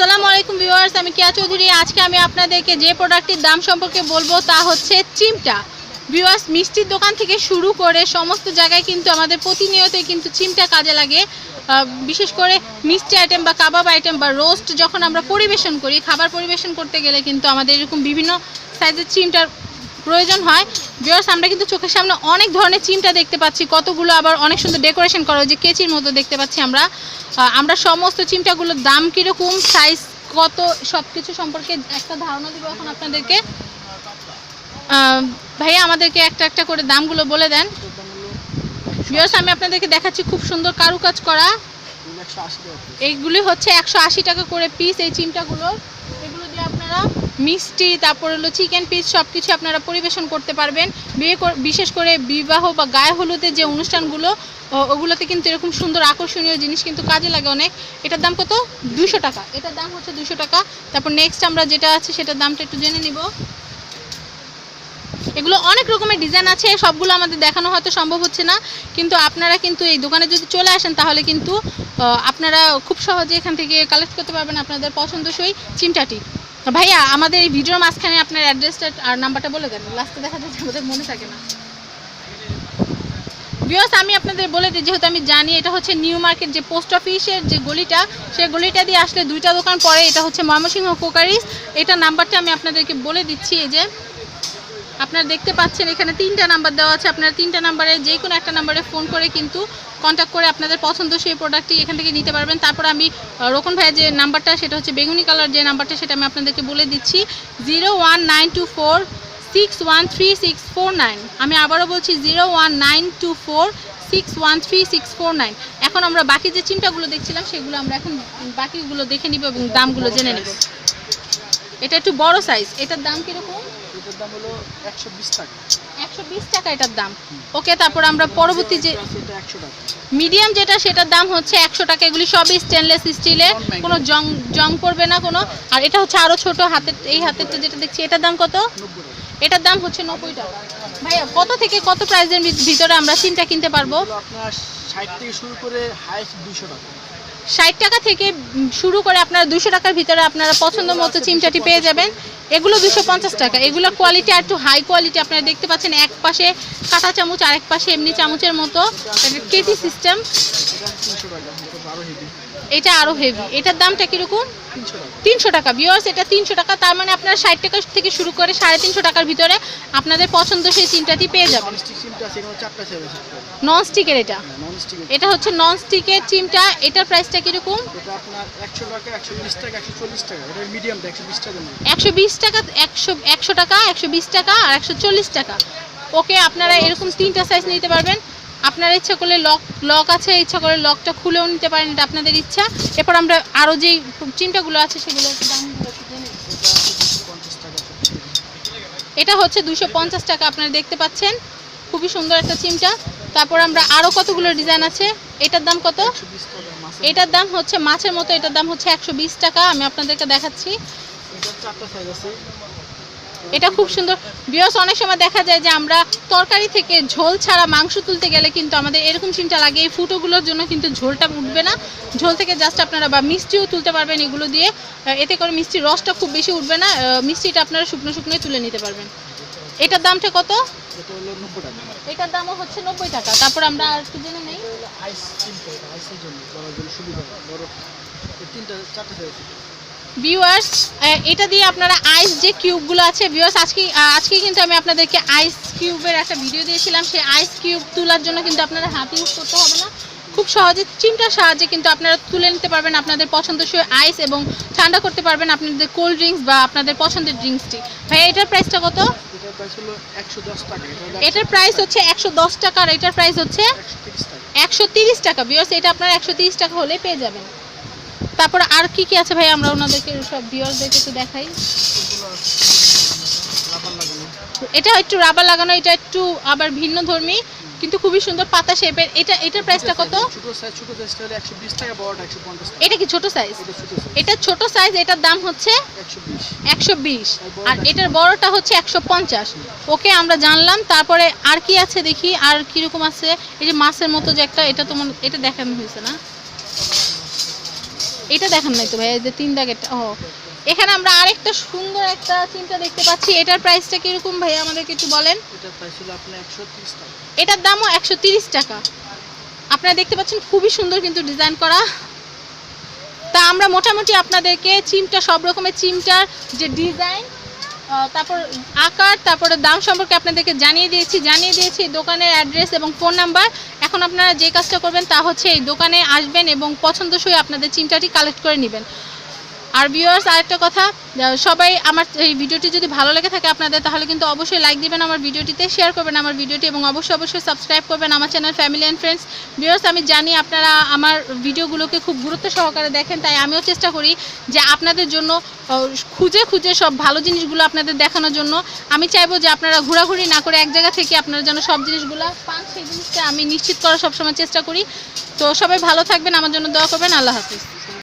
আসসালামু আলাইকুম ভিউয়ার্স, আমি কেয়া চৌধুরী। আজকে আমি আপনাদেরকে যে প্রোডাক্টটির দাম সম্পর্কে বলব তা হচ্ছে চিমটা। ভিউয়ার্স, মিষ্টির দোকান থেকে শুরু করে সমস্ত জায়গায় কিন্তু আমাদের প্রতিনিয়তই কিন্তু চিমটা কাজে লাগে। বিশেষ করে মিষ্টি আইটেম বা কাবাব আইটেম বা রোস্ট যখন আমরা পরিবেশন করি, খাবার পরিবেশন করতে গেলে কিন্তু আমাদের এরকম বিভিন্ন সাইজের চিমটার প্রয়োজন হয়। ভিউয়ার্স আমরা কিন্তু চোখের সামনে অনেক ধরনের চিমটা দেখতে পাচ্ছি। কতগুলো আবার অনেক সুন্দর ডেকোরেশন করা যে কেচির মতো দেখতে পাচ্ছি আমরা। আমরা সমস্ত চিমটাগুলোর দাম কীরকম সাইজ কত সব কিছু সম্পর্কে একটা ধারণা দিব এখন আপনাদেরকে। ভাইয়া আমাদেরকে একটা একটা করে দামগুলো বলে দেন। ভিউয়ার্স আমি আপনাদেরকে দেখাচ্ছি খুব সুন্দর কারুকাজ করা। এইগুলি হচ্ছে একশো আশি টাকা করে পিস এই চিমটাগুলো এগুলো দিয়ে আপনারা মিষ্টি, তারপর হলো চিকেন পিস সব কিছু আপনারা পরিবেশন করতে পারবেন। বিয়ে বিশেষ করে বিবাহ বা গায়ে হলুদের যে অনুষ্ঠানগুলো ওগুলোতে কিন্তু এরকম সুন্দর আকর্ষণীয় জিনিস কিন্তু কাজে লাগে অনেক। এটার দাম কত? দুশো টাকা। এটার দাম হচ্ছে দুশো টাকা। তারপর নেক্সট আমরা যেটা আছে, সেটার দামটা একটু জেনে নিব। এগুলো অনেক রকমের ডিজাইন আছে, সবগুলো আমাদের দেখানো হয়তো সম্ভব হচ্ছে না। কিন্তু আপনারা কিন্তু এই দোকানে যদি চলে আসেন, তাহলে কিন্তু আপনারা খুব সহজে এখান থেকে কালেক্ট করতে পারবেন আপনাদের পছন্দসই চিমটাটি। ভাইয়া, আমাদের এই ভিডিওর মাঝখানে আপনার অ্যাড্রেসটা আর নাম্বারটা বলে দেন লাস্টে দেখা যাচ্ছে আমাদের মনে থাকে না। বিয়স আমি আপনাদের বলে দিই, যেহেতু আমি জানি এটা হচ্ছে নিউ মার্কেট যে পোস্ট অফিসের যে গলিটা সেই গলিটা দিয়ে আসলে দুইটা দোকান পরে এটা হচ্ছে ময়মনসিংহ কোকারিস। এটা নাম্বারটা আমি আপনাদেরকে বলে দিচ্ছি, এই যে আপনারা দেখতে পাচ্ছেন, এখানে তিনটা নাম্বার দেওয়া আছে। আপনারা তিনটা নাম্বারে যে কোনো একটা নাম্বারে ফোন করে কিন্তু কন্ট্যাক্ট করে আপনাদের পছন্দ সেই প্রোডাক্টটি এখান থেকে নিতে পারবেন। তারপর আমি রোকন ভাইয়ের যে নাম্বারটা সেটা হচ্ছে বেগুনি কালার যে নাম্বারটা সেটা আমি আপনাদেরকে বলে দিচ্ছি। Zero one nine two four six one three six four nine আমি আবারও বলছি zero one nine two four six one three six four nine এখন আমরা বাকি যে চিন্তাগুলো দেখছিলাম, সেগুলো আমরা এখন বাকিগুলো দেখে নিব এবং দামগুলো জেনে নেব। এটা একটু বড় সাইজ এটার দাম কীরকম? এটার দাম হলো একশো বিশ টাকা। একশো বিশ টাকা এটার দাম। ওকে তারপর আমরা পরবর্তী যে এটা একশো টাকা। মিডিয়াম যেটা সেটার দাম হচ্ছে একশো টাকা। এগুলি সবই স্টেনলেস স্টিলের কোনো জং জং পড়বে না কোনো। আর এটা হচ্ছে আরও ছোট হাতের এই হাতেরটা যেটা দেখছি এটার দাম কত? এটার দাম হচ্ছে নব্বই টাকা। ভাইয়া কত থেকে কত প্রাইসের ভিতরে আমরা সিমটা কিনতে পারব? আপনার ষাট থেকে শুরু করে হাইস্ট দুশো টাকা। ষাট টাকা থেকে শুরু করে আপনারা দুশো টাকার ভিতরে আপনারা পছন্দ মতো চিমচাটি পেয়ে যাবেন। এগুলো দুশো পঞ্চাশ টাকা। এগুলো কোয়ালিটি আর একটু হাই কোয়ালিটি আপনারা দেখতে পাচ্ছেন, এক পাশে কাঁটা চামচ আর এক পাশে এমনি চামচের মতো। কেটি সিস্টেম এটা আরও হেভি এটার দামটা কীরকম? তিনশো টাকা। বিয়ার্স এটা তিনশো টাকা। তার মানে আপনারা ষাট টাকা থেকে শুরু করে সাড়ে তিনশো টাকার ভিতরে আপনাদের পছন্দ সেই চিমটাটি পেয়ে যাবেন। নন স্টিকের এটা। এটা হচ্ছে নন স্টিকের চিমটা। এটার প্রাইসটা কীরকম? একশো বিশ টাকা একশো একশো টাকা একশো বিশ টাকা আর একশো চল্লিশ টাকা। ওকে আপনারা এরকম তিনটা সাইজ নিতে পারবেন। আপনারা ইচ্ছা করলে লক লক আছে, ইচ্ছা করলে লকটা খুলেও নিতে পারেন, এটা আপনাদের ইচ্ছা। এরপর আমরা আরও যেই চিমটাগুলো আছে, সেগুলো। এটা হচ্ছে দুশো পঞ্চাশ টাকা, আপনারা দেখতে পাচ্ছেন। খুবই সুন্দর একটা চিমটা। তারপর আমরা আরও কতগুলো ডিজাইন আছে, এটার দাম কত? এটার দাম হচ্ছে মাছের মতো, এটার দাম হচ্ছে একশো বিশ টাকা, আমি আপনাদেরকে দেখাচ্ছি এটার চারটা সাইজ আছে এটা খুব সুন্দর। বিয়স অনেক সময় দেখা যায় যে আমরা তরকারি থেকে ঝোল ছাড়া মাংস তুলতে গেলে কিন্তু আমাদের এরকম চিন্তা লাগে, এই ফুটোগুলোর জন্য কিন্তু ঝোলটা উঠবে না। ঝোল থেকে জাস্ট আপনারা বা মিষ্টিও তুলতে পারবেন এগুলো দিয়ে। এতে করে মিষ্টির রসটা খুব বেশি উঠবে না। মিষ্টিটা আপনারা শুকনো শুকনোই তুলে নিতে পারবেন। এটার দামটা কত? এটার দামও হচ্ছে নব্বই টাকা। তারপর আমরা আর একটু জেনে নেই। আইস আইসের জন্য সুবিধা ভিউয়ার্স এটা দিয়ে আপনারা আইস যে কিউবগুলো আছে ভিউয়ার্স আজকে আজকে কিন্তু আমি আপনাদেরকে আইস কিউবের একটা ভিডিও দিয়েছিলাম। সেই আইস কিউব তোলার জন্য কিন্তু আপনারা হাত ইউজ করতে হবে না। খুব সহজে চিমটার সাহায্যে কিন্তু আপনারা তুলে নিতে পারবেন আপনাদের পছন্দসই আইস এবং ঠান্ডা করতে পারবেন আপনাদের কোল্ড ড্রিঙ্কস বা আপনাদের পছন্দের ড্রিঙ্কসটি ভাই এটার প্রাইসটা কত? এটার প্রাইস হচ্ছে একশো দশ টাকা আর এটার প্রাইস হচ্ছে একশো তিরিশ টাকা। ভিউয়ার্স এটা আপনারা একশো তিরিশ টাকা হলে পেয়ে যাবেন। তারপর আর কি কি আছে ভাই? আমরা ওনাদেরকে সব ভিউয়ার্সদেরকে একটু দেখাই। এটা একটু রাবার লাগানো এটা একটু আবার ভিন্ন ধর্মী কিন্তু খুবই সুন্দর পাতা শেপের এটা এটার প্রাইসটা কত? এটা কি ছোট সাইজ এটা ছোট সাইজ এটার দাম হচ্ছে একশো বিশ। একশো বিশ। আর এটার বড়টা হচ্ছে একশো পঞ্চাশ। ওকে আমরা জানলাম। তারপরে আর কি আছে দেখি আর কীরকম আছে? এই যে মাছের মতো যে একটা এটা তো এটা দেখানো হয়েছে না? এটা দেখান নাই তো ভাই এই যে তিন দাগেরটা ও। এখানে আমরা আরেকটা সুন্দর একটা চিন্তা দেখতে পাচ্ছি। এটার প্রাইসটা কীরকম ভাই আমাদেরকে একটু বলেন? এটার প্রাইস হলো আপনার একশো তিরিশ টাকা। এটার দামও একশো তিরিশ টাকা। আপনারা দেখতে পাচ্ছেন খুবই সুন্দর কিন্তু ডিজাইন করা। তা আমরা মোটামুটি আপনাদেরকে চিমটা সব রকমের চিমটার যে ডিজাইন তারপর আকার তারপরে দাম সম্পর্কে আপনাদেরকে জানিয়ে দিয়েছি। জানিয়ে দিয়েছি দোকানের অ্যাড্রেস এবং ফোন নাম্বার এখন আপনারা যে কাজটা করবেন তা হচ্ছে এই দোকানে আসবেন এবং পছন্দসই আপনাদের চিমটাটি কালেক্ট করে নেবেন। আর ভিউয়ার্স আরেকটা কথা সবাই আমার এই ভিডিওটি যদি ভালো লেগে থাকে আপনাদের, তাহলে কিন্তু অবশ্যই লাইক দিবেন আমার ভিডিওটিতে শেয়ার করবেন আমার ভিডিওটি, এবং অবশ্যই অবশ্যই সাবস্ক্রাইব করবেন আমার channel family and friends viewers আমি জানি আপনারা আমার ভিডিওগুলোকে খুব গুরুত্ব সহকারে দেখেন, তাই আমিও চেষ্টা করি যে আপনাদের জন্য খুঁজে খুঁজে সব ভালো জিনিসগুলো আপনাদের দেখানোর জন্য। আমি চাইব যে আপনারা ঘোরাঘুরি না করে এক জায়গা থেকে আপনারা যেন সব জিনিসগুলো পান, সেই জিনিসটা আমি নিশ্চিত করার সবসময় চেষ্টা করি। তো সবাই ভালো থাকবেন, আমার জন্য দোয়া করবেন, আল্লাহ হাফিজ।